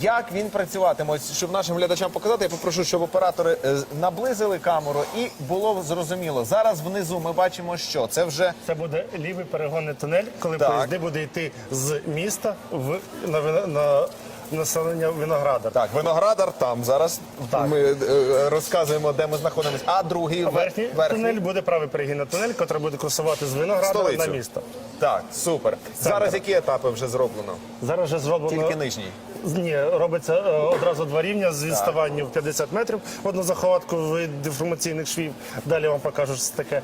Як він працюватиме? Ось, щоб нашим глядачам показати, я попрошу, щоб оператори е, наблизили камеру і було зрозуміло. Зараз внизу ми бачимо, що це вже Це буде лівий перегонний тунель, коли Так. поїзди буде йти з міста в на, вино- на населення Виноградар. так, виноградар там. Зараз Так. ми е, розказуємо, де ми знаходимося. А другий ве- Верхній тунель буде правий перегінний тунель, який буде курсувати з Виноградара Столицю. на місто. Так, супер. Зараз які етапи вже зроблено? Зараз вже зроблено Тільки нижній. Ні, робиться е, одразу два рівня з відставанням в 50 метрів. Одну заховатку від деформаційних швів. Далі вам покажу, що це таке.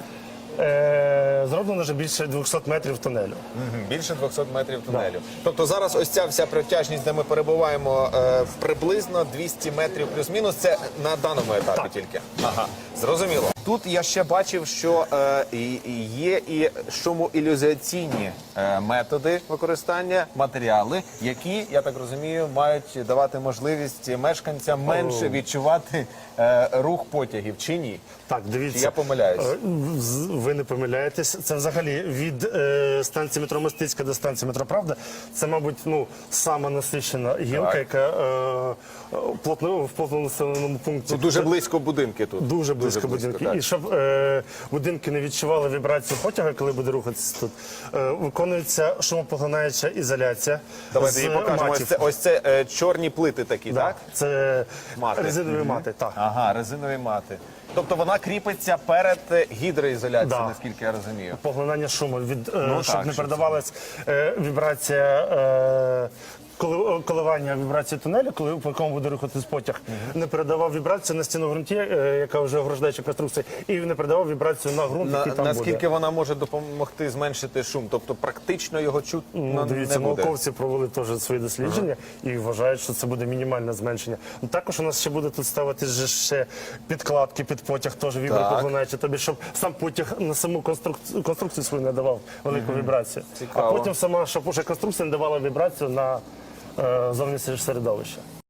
Е, зроблено вже більше 200 метрів тунелю. Мгм, Більше 200 метрів тунелю. Тобто зараз ось ця вся протяжність, де ми перебуваємо, е, приблизно 200 метрів плюс-мінус. Це на даному етапі тільки. Ага, зрозуміло. Тут я ще бачив, що е, і- і є і шумоілюзіаційні е, методи використання, матеріали, які, я так розумію, мають давати можливість мешканцям менше відчувати е, рух потягів чи ні. Так, дивіться. Чи я помиляюсь? Е, з- Ви не помиляєтесь. Це взагалі від е, станції метро Мостицька до станції метро Правда. Це, мабуть, ну сама насичена гілка, Так. яка е, плотно в плотному населеному пункті. Ну, дуже близько будинки тут. Дуже близько будинки. так. І щоб е, будинки не відчували вібрацію потяга, коли буде рухатися тут, е, виконується шумопоглинаюча ізоляція. Давайте її покажемо. Ось це, ось це е, чорні плити такі, Да, так? Це Мати. резинові мати. Так. Ага, резинові мати. Тобто вона кріпиться перед е, гідроізоляцією, Да. наскільки я розумію. поглинання шуму, від, е, Ну, щоб так, не передавалась е, вібрація. Е, коли- Коливання вібрації тунелю, коли по якому буде рухатись потяг, не передавав вібрацію на стіну ґрунті, е, яка вже ограждаюча конструкція, і не передавав вібрацію на ґрунт, На, який там наскільки буде. вона може допомогти зменшити шум? Тобто практично його чутно Ну, дивіться, не буде. науковці провели теж свої дослідження і вважають, що це буде мінімальне зменшення. Ну також у нас ще буде тут ставити ще підкладки під потяг, теж вібропоглинаючі, тобі щоб сам потяг на саму конструкцію, конструкцію свою не давав велику вібрацію. Цікаво. А потім сама, щоб уже конструкція не давала вібрацію на е, зовнішнє середовище.